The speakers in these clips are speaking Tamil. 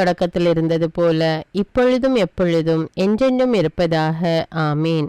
தொடக்கத்தில் இருந்தது போல இப்பொழுதும் எப்பொழுதும் என்றென்றும் இருப்பதாக. ஆமீன்.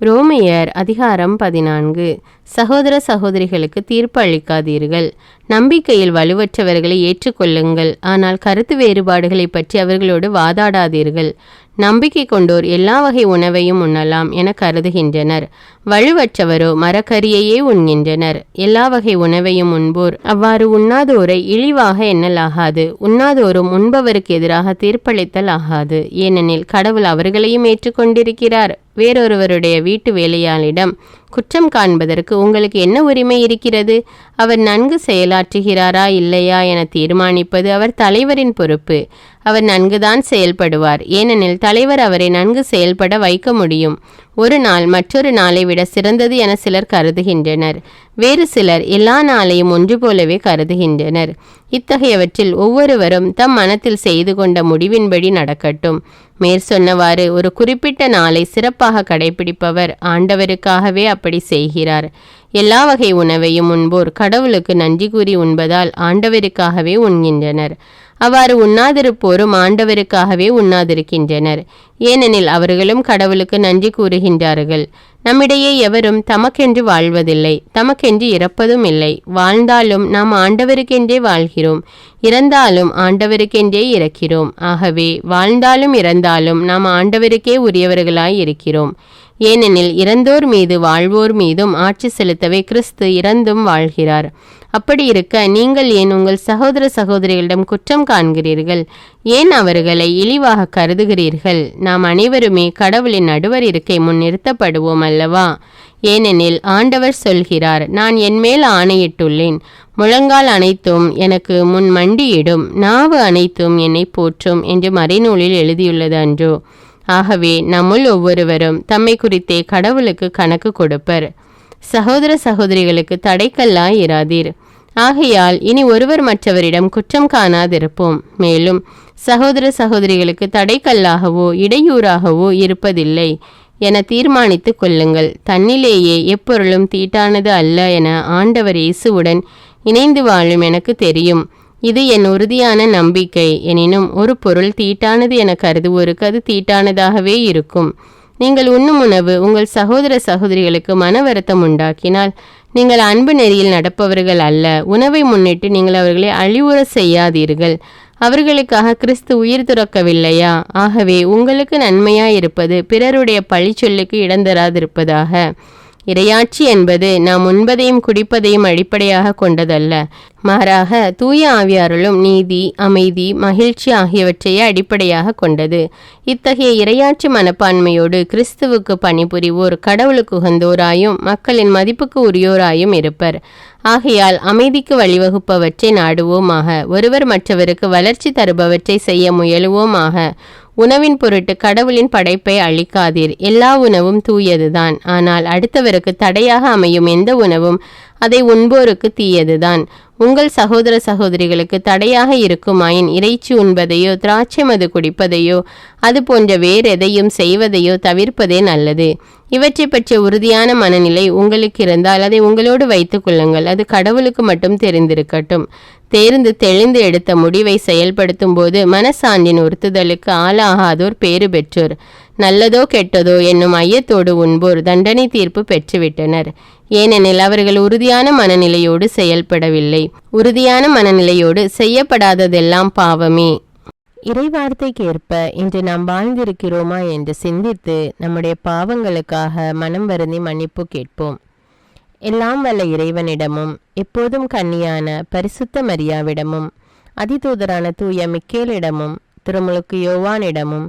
ரோமியர் அதிகாரம் பதினான்கு. சகோதர சகோதரிகளுக்கு தீர்ப்பு அளிக்காதீர்கள். நம்பிக்கையில் வலுவற்றவர்களை ஏற்றுக்கொள்ளுங்கள். ஆனால் கருத்து வேறுபாடுகளை பற்றி அவர்களோடு வாதாடாதீர்கள். நம்பிக்கை கொண்டோர் எல்லா வகை உணவையும் உண்ணலாம் என கருதுகின்றனர். வலுவற்றவரோ மரக்கரியையே உண்கின்றனர். எல்லா வகை உணவையும் உண்போர் அவ்வாறு உண்ணாதோரை இழிவாக எண்ணலாகாது. உண்ணாதோரும் உண்பவருக்கு எதிராக தீர்ப்பளித்தல் ஆகாது. ஏனெனில் கடவுள் அவர்களையும் ஏற்றுக்கொண்டிருக்கிறார். வேறொருவருடைய வீட்டு வேலையாளிடம் குற்றம் காண்பதற்கு உங்களுக்கு என்ன உரிமை இருக்கிறது? அவர் நன்கு செயலாற்றுகிறாரா இல்லையா என தீர்மானிப்பது அவர் தலைவரின் பொறுப்பு. அவர் நன்குதான் செயல்படுவார். ஏனெனில் தலைவர் அவரை நன்கு செயல்பட வைக்க முடியும். ஒரு நாள் மற்றொரு நாளை விட சிறந்தது என சிலர் கருதுகின்றனர். வேறு சிலர் எல்லா நாளையும் ஒன்று போலவே கருதுகின்றனர். இத்தகையவற்றில் ஒவ்வொருவரும் தம் மனத்தில் செய்து கொண்ட முடிவின்படி நடக்கட்டும். மேற் சொன்னவாறு ஒரு குறிப்பிட்ட நாளை சிறப்பாக கடைபிடிப்பவர் ஆண்டவருக்காகவே அப்படி செய்கிறார். எல்லா வகை உணவையும் உண்போர் கடவுளுக்கு நன்றி கூறி உண்பதால் ஆண்டவருக்காகவே உண்கின்றனர். அவ்வாறு உண்ணாதிருப்போரும் ஆண்டவருக்காகவே உண்ணாதிருக்கின்றனர். ஏனெனில் அவர்களும் கடவுளுக்கு நன்றி கூறுகின்றார்கள். நம்மிடையே எவரும் தமக்கென்று வாழ்வதில்லை தமக்கென்று இறப்பதும் இல்லை. வாழ்ந்தாலும் நாம் ஆண்டவருக்கென்றே வாழ்கிறோம். இறந்தாலும் ஆண்டவருக்கென்றே இறக்கிறோம். ஆகவே வாழ்ந்தாலும் இறந்தாலும் நாம் ஆண்டவருக்கே உரியவர்களாய் இருக்கிறோம். ஏனெனில் இறந்தோர் மீது வாழ்வோர் மீதும் ஆட்சி செலுத்தவே கிறிஸ்து இறந்தும் வாழ்கிறார். அப்படி இருக்க நீங்கள் ஏன் உங்கள் சகோதர சகோதரிகளிடம் குற்றம் காண்கிறீர்கள்? ஏன் அவர்களை இழிவாக கருதுகிறீர்கள்? நாம் அனைவருமே கடவுளின் நடுவர் இருக்கை முன் நிறுத்தப்படுவோம் அல்லவா? ஏனெனில் ஆண்டவர் சொல்கிறார் நான் என்மேல் ஆணையிட்டுள்ளேன். முழங்கால் அனைத்தும் எனக்கு முன் மண்டியிடும். நாவு அனைத்தும் என்னை போற்றும் என்று மறைநூலில் எழுதியுள்ளது அன்றோ. ஆகவே நம்முள் ஒவ்வொருவரும் தம்மை குறித்தே கடவுளுக்கு கணக்கு கொடுப்பர். சகோதர சகோதரிகளுக்கு தடைக்கல்லாய் இராதீர். ஆகையால் இனி ஒருவர் மற்றவரிடம் குற்றம் காணாதிருப்போம். மேலும் சகோதர சகோதரிகளுக்கு தடைக்கல்லாகவோ இடையூறாகவோ இருப்பதில்லை. என தீர்மானித்து கொள்ளுங்கள். தன்னிலேயே எப்பொருளும் தீட்டானது அல்ல என ஆண்டவர் இயேசுவுடன் இணைந்து வாழும் எனக்கு தெரியும். இது என் உறுதியான நம்பிக்கை. எனினும் ஒரு பொருள் தீட்டானது என கருதுவோருக்கு அது தீட்டானதாகவே இருக்கும். நீங்கள் உண்ணும் உணவு உங்கள் சகோதர சகோதரிகளுக்கு மன வருத்தம் உண்டாக்கினால் நீங்கள் அன்பு நெறியில் நடப்பவர்கள் அல்ல. உணவை முன்னிட்டு நீங்கள் அவர்களை அழிவுற செய்யாதீர்கள். அவர்களுக்காக கிறிஸ்து உயிர் துறக்கவில்லையா? ஆகவே உங்களுக்கு நன்மையாயிருப்பது பிறருடைய பழிச்சொல்லுக்கு இடந்தராதிருப்பதாக இரையாட்சி என்பது நாம் உண்பதையும் குடிப்பதையும் அடிப்படையாக கொண்டதல்ல. மாறாக தூய ஆவியாருளும் நீதி அமைதி மகிழ்ச்சி ஆகியவற்றையே அடிப்படையாக கொண்டது. இத்தகைய இரையாட்சி மனப்பான்மையோடு கிறிஸ்துவுக்கு பணிபுரிவோர் கடவுளுக்கு உகந்தோராயும் மக்களின் மதிப்புக்கு உரியோராயும் இருப்பர். ஆகையால் அமைதிக்கு வழிவகுப்பவற்றை நாடுவோமாக. ஒருவர் மற்றவருக்கு வளர்ச்சி தருபவற்றை செய்ய முயலுவோமாக. உணவின் பொருட்டு கடவுளின் படைப்பை அழிக்காதீர். எல்லா உணவும் தூயதுதான். ஆனால் அடுத்தவருக்கு தடையாக அமையும் எந்த உணவும் அதை உண்போருக்கு தீயதுதான். உங்கள் சகோதர சகோதரிகளுக்கு தடையாக இருக்குமாயின் இறைச்சி உண்பதையோ திராட்சை மது குடிப்பதையோ அது போன்ற வேறெதையும் செய்வதையோ தவிர்ப்பதே நல்லது. இவற்றை பற்றிய உறுதியான மனநிலை உங்களுக்கு இருந்தால் அதை உங்களோடு வைத்துக் கொள்ளுங்கள். அது கடவுளுக்கு மட்டும் தெரிந்திருக்கட்டும். தேர்ந்து தெளிந்து எடுத்த முடிவை செயல்படுத்தும் போது மனசாண்டின் உறுத்துதலுக்கு ஆளாகாதோர் பேறு பெற்றோர். நல்லதோ கெட்டதோ என்னும் ஐயத்தோடு உண்போர் தண்டனை தீர்ப்பு பெற்றுவிட்டனர். ஏனெனில் அவர்கள் உறுதியான மனநிலையோடு செயல்படவில்லை. உறுதியான மனநிலையோடு செய்யப்படாததெல்லாம் பாவமே. இறைவார்த்தைக்கேற்ப இன்று நாம் வாழ்ந்திருக்கிறோமா என்று சிந்தித்து நம்முடைய பாவங்களுக்காக மனம் வருந்தி மன்னிப்பு கேட்போம். எல்லாம் வல்ல இறைவனிடமும் எப்போதும் கன்னியான பரிசுத்த மரியாவிடமும் அதிதூதரான தூய மிக்கேலிடமும் திருமுழுக்கு யோவானிடமும்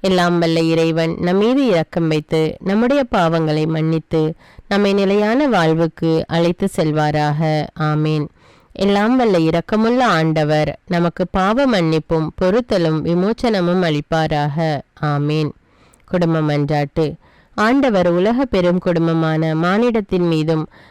எல்லாம் வல்ல இறைவன் நம் மீது இரக்கம் வைத்து நம்முடைய பாவங்களை மன்னித்து நம்மை நிலையான வாழ்வுக்கு அழைத்து செல்வாராக. ஆமேன். எல்லாம் வல்ல இரக்கமுள்ள ஆண்டவர் நமக்கு பாவ மன்னிப்பும் பொருத்தலும் விமோச்சனமும் அளிப்பாராக. ஆமேன். குடும்ப மன்றாட்டு ஆண்டவர் உலக பெரும் குடும்பமான மானிடத்தின் மீதும்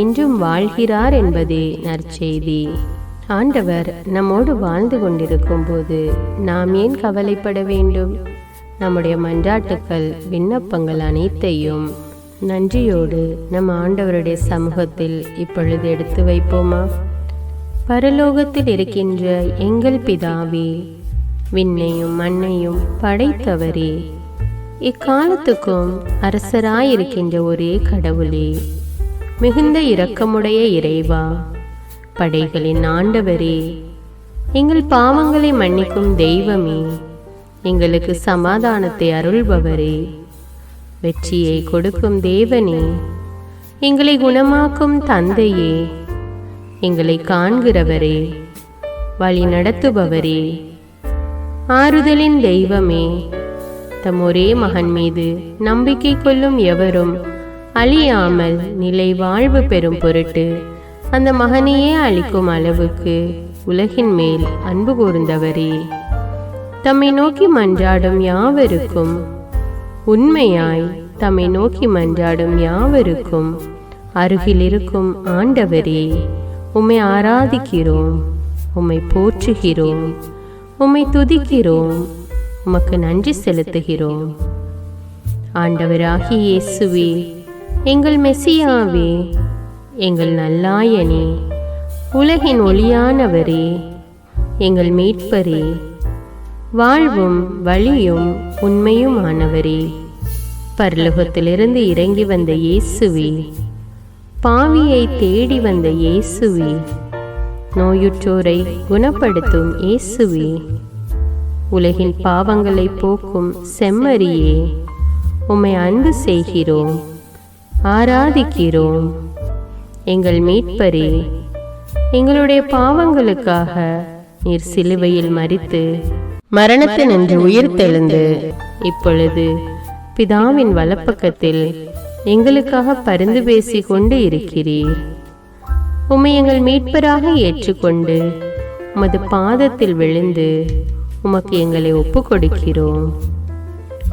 இன்றும் வாழ்கிறார் என்பதே நற்செய்தி. ஆண்டவர் நம்மோடு வாழ்ந்து கொண்டிருக்கும் போது நாம் ஏன் கவலைப்பட வேண்டும்? நம்முடைய மன்றாட்டுக்கள் விண்ணப்பங்கள் அனைத்தையும் நன்றியோடு நம் ஆண்டவருடைய சமூகத்தில் இப்பொழுது எடுத்து வைப்போமா? பரலோகத்தில் இருக்கின்ற எங்கள் பிதாவே விண்ணையும் மண்ணையும் படைத்தவரே இக்காலத்துக்கும் அரசராயிருக்கின்ற ஒரே கடவுளே மிகுந்த இரக்கமுடைய இறைவா. படைகளின் ஆண்டவரே எங்கள் பாவங்களை மன்னிக்கும் தெய்வமே எங்களுக்கு சமாதானத்தை அருள்பவரே. வெற்றியை கொடுக்கும் தேவனே எங்களை குணமாக்கும் தந்தையே எங்களை காண்கிறவரே வழி நடத்துபவரே. ஆறுதலின் தெய்வமே தம் ஒரே மகன் மீது நம்பிக்கை கொள்ளும் எவரும் அழியாமல் நிலை வாழ்வு பெறும் பொருட்டு அந்த மகனையே அளிக்கும் அளவுக்கு உலகின் மேல் அன்பு கூர்ந்தவரே. தம்மை நோக்கி மன்றாடும் யாவருக்கும் உண்மையாய் தம்மை நோக்கி மன்றாடும் யாவருக்கும் அருகில் இருக்கும் ஆண்டவரே உம்மை ஆராதிக்கிறோம் உம்மை போற்றுகிறோம் உம்மை துதிக்கிறோம் உமக்கு நன்றி செலுத்துகிறோம். ஆண்டவராகி இயேசுவே எங்கள் மெசியாவே எங்கள் நல்லாயனே உலகின் ஒளியானவரே எங்கள் மீட்பரே வாழ்வும் வழியும் உண்மையுமானவரே. பரலோகத்திலிருந்து இறங்கி வந்த இயேசுவே பாவியை தேடி வந்த இயேசுவே நோயுற்றோரை குணப்படுத்தும் இயேசுவே உலகின் பாவங்களை போக்கும் செம்மறியே உம்மை அன்பு செய்கிறோம். ஆராதிக்கிறோம். எங்கள் மீட்பரே எங்களுடைய பாவங்களுக்காக நீர் சிலுவையில் மறித்து மரணத்தினின்று உயிர் உயிர்த்தெழுந்து இப்பொழுது பிதாவின் வலப்பக்கத்தில் எங்களுக்காக பரிந்து பேசி கொண்டு இருக்கிறீர். உம்மை எங்கள் மீட்பராக ஏற்றுக்கொண்டு உமது பாதத்தில் விழுந்து உமக்கு எங்களை ஒப்பு கொடுக்கிறோம்